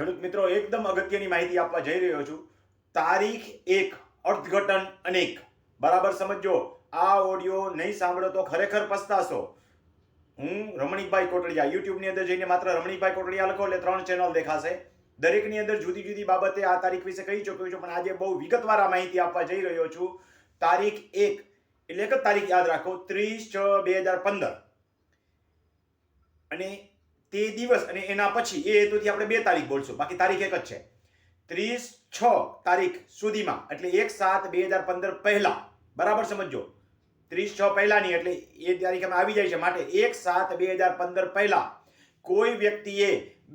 ખેડૂત મિત્રો, એકદમ અગત્યની માહિતી આપવા જઈ રહ્યો છું. તારીખ એક, અર્થઘટન અનેક. બરાબર સમજો આ ઓડિયો નહીં સાંભળો તો ખરેખર પસ્તાશો. હું રમણીકભાઈ કોટડિયા યુટ્યુબની અંદર જઈને માત્ર રમણીકભાઈ કોટડિયા લખો, એટલે ત્રણ ચેનલ દેખાશે. દરેકની અંદર જુદી જુદી બાબતે આ તારીખ વિશે કહી ચૂક્યો છું, પણ આજે બહુ વિગતવાર માહિતી આપવા જઈ રહ્યો છું. તારીખ એક, એટલે એક જ તારીખ યાદ રાખો, ત્રીસ છ બે હજાર પંદર. અને તે દિવસ અને એના પછી, એ હેતુથી આપણે બે તારીખ બોલશું. બાકી તારીખ એક જ છે. ત્રીસ છ તારીખ સુધીમાં, એટલે એક સાત બે હજાર પંદર પહેલા. બરાબર સમજો ત્રીસ છ પહેલાની, એટલે એ તારીખ આવી જાય છે માટે એક સાત બે હજાર પંદર પહેલા કોઈ વ્યક્તિએ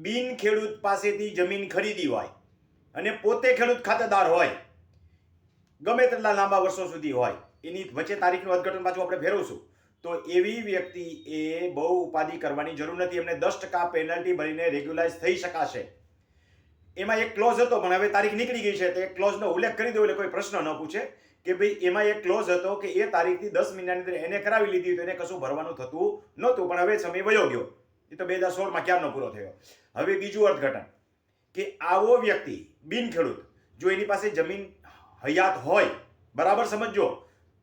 બિન ખેડૂત પાસેથી જમીન ખરીદી હોય અને પોતે ખેડૂત ખાતેદાર હોય, ગમે તેટલા લાંબા વર્ષો સુધી હોય, એની વચ્ચે તારીખનું અર્થઘટન પાછું આપણે ફેરવશું. તો એવી વ્યક્તિએ બહુ ઉપાધિ કરવાની જરૂર નથી. એમને દસ ટકા પેનલ્ટી ભરીને રેગ્યુલાઇઝ થઈ શકાશે. એમાં એક ક્લોઝ હતો, પણ હવે તારીખ નીકળી ગઈ છે, તો એ ક્લોઝનો ઉલ્લેખ કરી દો એટલે કોઈ પ્રશ્ન ન પૂછે કે ભાઈ એમાં એક ક્લોઝ હતો કે એ તારીખથી દસ મહિનાની અંદર એને કરાવી લીધી તો એને કશું ભરવાનું થતું નહોતું, પણ હવે સમય વયો ગયો. એ તો બે હજાર સોળમાં ક્યારનો પૂરો થયો? હવે બીજું અર્થઘટન કે આવો વ્યક્તિ બિન ખેડૂત, જો એની પાસે જમીન હયાત હોય, બરાબર સમજો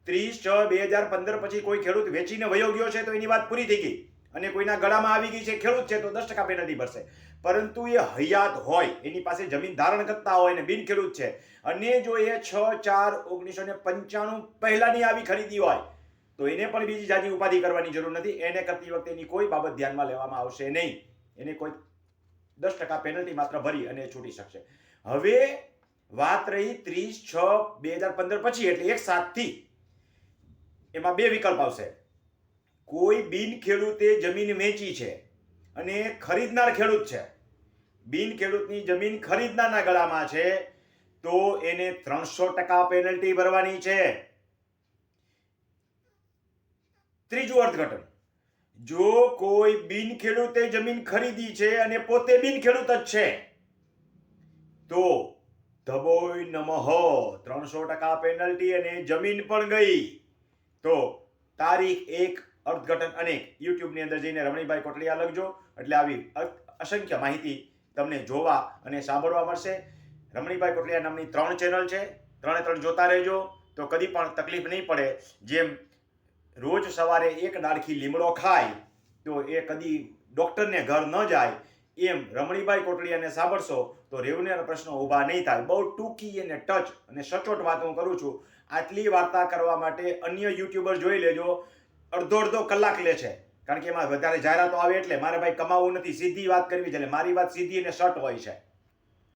ત્રીસ છ બે હજાર પંદર પછી કોઈ ખેડૂત વેચીને વયો ગયો છે તો એની વાત પૂરી થઈ ગઈ. અને કોઈના ગળામાં આવી ગઈ છે ખેડૂત છે તો દસ ટકા પેનલ્ટી ભરશે. પરંતુ એ હયાત હોય, એની પાસે જમીન ધારણ કરતા હોય અને બિન ખેડૂત છે, અને જો એ છ ચાર ઓગણીસો ને પંચાણું પહેલાની આવી ખરીદી હોય, તો એને પણ બીજી જાજી ઉપાધિ કરવાની જરૂર નથી. એને કરતી વખતે એની કોઈ બાબત ધ્યાનમાં લેવામાં આવશે નહીં. એને કોઈ દસ ટકા પેનલ્ટી માત્ર ભરી અને છૂટી શકશે. હવે વાત રહી ત્રીસ છ બે હજાર પંદર પછી, એટલે એક સાતથી એમાં બે વિકલ્પ આવશે. કોઈ બિન ખેડૂતે જમીન વેચી છે અને ખરીદનાર ખેડૂત છે. બિન ખેડૂતની જમીન ખરીદનારના ગળામાં છે, તો એને ત્રણસો ટકા પેનલ્ટી ભરવાની છે. ત્રીજું અર્થઘટન. જો કોઈ બિન ખેડૂતે જમીન ખરીદી છે અને પોતે બિન ખેડૂત જ છે, તો ધબોય નમઃ, ત્રણસો ટકા પેનલ્ટી અને જમીન પણ ગઈ. તો તારીખ એક, અર્થઘટન અનેક યુટ્યુબની અંદર જઈને રમણીભાઈ કોટલિયા લખજો. એટલે આવી અસંખ્ય માહિતી તમને જોવા અને સાંભળવા મળશે. રમણીભાઈ કોટલિયા નામની ત્રણ ચેનલ છે. ત્રણે ત્રણ જોતા રહેજો. તો કદી પણ તકલીફ નહીં પડે. જેમ રોજ સવારે એક ડાળખી લીમડો ખાય, તો એ કદી ડૉક્ટરને ઘર ન જાય. એમ રમણીભાઈ કોટલિયાને સાંભળશો તો રેવન્યુના પ્રશ્નો ઊભા નહીં થાય. બહુ ટૂંકી અને ટચ અને સચોટ વાત હું કરું છું. આટલી વાર્તા કરવા માટે અન્ય યુટ્યુબર જોઈ લેજો. અડધો અડધો કલાક લે છે. કારણ કે એમાં વધારે જાહેરાતો આવે એટલે મારે ભાઈ કમાવું નથી. સીધી વાત કરવી છે એટલે મારી વાત સીધી અને શર્ટ હોય છે.